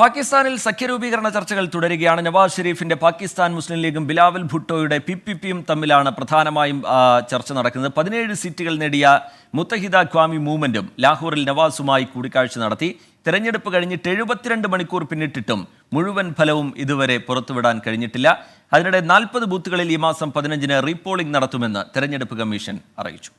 പാകിസ്ഥാനിൽ സഖ്യരൂപീകരണ ചർച്ചകൾ തുടരുകയാണ്. നവാസ് ഷെരീഫിന്റെ പാകിസ്ഥാൻ മുസ്ലിം ലീഗും ബിലാവൽ ഭുട്ടോയുടെ പി പി പിയും തമ്മിലാണ് പ്രധാനമായും ചർച്ച നടക്കുന്നത്. പതിനേഴ് സീറ്റുകൾ നേടിയ മുത്തഹിദ ഖ്വാമി മൂവ്മെന്റും ലാഹോറിൽ നവാസുമായി കൂടിക്കാഴ്ച നടത്തി. തെരഞ്ഞെടുപ്പ് കഴിഞ്ഞിട്ട് എഴുപത്തിരണ്ട് മണിക്കൂർ പിന്നിട്ടിട്ടും മുഴുവൻ ഫലവും ഇതുവരെ പുറത്തുവിടാൻ കഴിഞ്ഞിട്ടില്ല. അതിനിടെ നാൽപ്പത് ബൂത്തുകളിൽ ഈ മാസം പതിനഞ്ചിന് റീപോളിംഗ് നടത്തുമെന്ന് തെരഞ്ഞെടുപ്പ് കമ്മീഷൻ അറിയിച്ചു.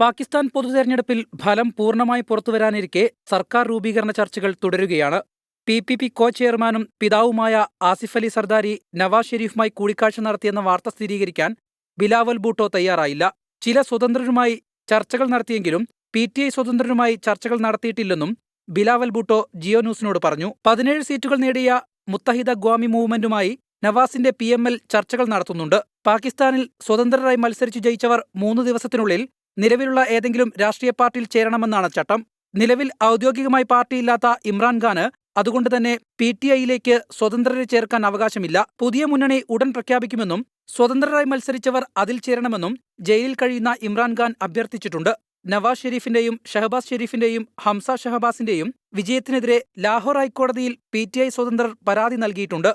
പാകിസ്ഥാൻ പൊതുതെരഞ്ഞെടുപ്പിൽ ഫലം പൂർണമായി പുറത്തുവരാനിരിക്കെ സർക്കാർ രൂപീകരണ ചർച്ചകൾ തുടരുകയാണ്. പി പി പി കോ ചെയർമാനും പിതാവുമായ ആസിഫ് അലി സർദാരി നവാസ് ഷെരീഫുമായി കൂടിക്കാഴ്ച നടത്തിയെന്ന വാർത്ത സ്ഥിരീകരിക്കാൻ ബിലാവൽ ബൂട്ടോ തയ്യാറായില്ല. ചില സ്വതന്ത്രരുമായി ചർച്ചകൾ നടത്തിയെങ്കിലും പി ടി ഐ സ്വതന്ത്രരുമായി ചർച്ചകൾ നടത്തിയിട്ടില്ലെന്നും ബിലാവൽ ബൂട്ടോ ജിയോ ന്യൂസിനോട് പറഞ്ഞു. പതിനേഴ് സീറ്റുകൾ നേടിയ മുത്തഹിദ ഗ്വാമി മൂവ്മെന്റുമായി നവാസിന്റെ പി എം എൽ ചർച്ചകൾ നടത്തുന്നുണ്ട്. പാകിസ്ഥാനിൽ സ്വതന്ത്രരായി മത്സരിച്ചു ജയിച്ചവർ മൂന്ന് ദിവസത്തിനുള്ളിൽ നിലവിലുള്ള ഏതെങ്കിലും രാഷ്ട്രീയ പാർട്ടിയിൽ ചേരണമെന്നാണ് ചട്ടം. നിലവിൽ ഔദ്യോഗികമായി പാർട്ടിയില്ലാത്ത ഇമ്രാൻഖാന് അതുകൊണ്ട് തന്നെ പി ടി ഐയിലേക്ക് സ്വതന്ത്രരെ ചേർക്കാൻ അവകാശമില്ല. പുതിയ മുന്നണി ഉടൻ പ്രഖ്യാപിക്കുമെന്നും സ്വതന്ത്രരായി മത്സരിച്ചവർ അതിൽ ചേരണമെന്നും ജയിലിൽ കഴിയുന്ന ഇമ്രാൻഖാൻ അഭ്യർത്ഥിച്ചിട്ടുണ്ട്. നവാസ് ഷെരീഫിന്റെയും ഷഹബാസ് ഷെരീഫിന്റെയും ഹംസ ഷഹബാസിന്റെയും വിജയത്തിനെതിരെ ലാഹോർ ഹൈക്കോടതിയിൽ പി ടി ഐ സ്വതന്ത്രർ പരാതി നൽകിയിട്ടുണ്ട്.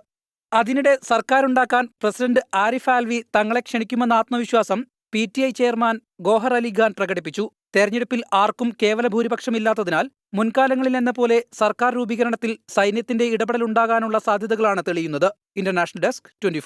അതിനിടെ സർക്കാരുണ്ടാക്കാൻ പ്രസിഡന്റ് ആരിഫ് ആൽവി തങ്ങളെ ക്ഷണിക്കുമെന്ന ആത്മവിശ്വാസം P T I chairman Gohar Ali Khan പ്രകടിപ്പിച്ചു. തെരഞ്ഞെടുപ്പിൽ ആർക്കും കേവല ഭൂരിപക്ഷമില്ലാത്തതിനാൽ മുൻകാലങ്ങളിൽ എന്ന പോലെ സർക്കാർ രൂപീകരണത്തിൽ സൈന്യത്തിന്റെ ഇടപെടലുണ്ടാകാനുള്ള സാധ്യതകളാണ് തെളിയുന്നത്. International desk twenty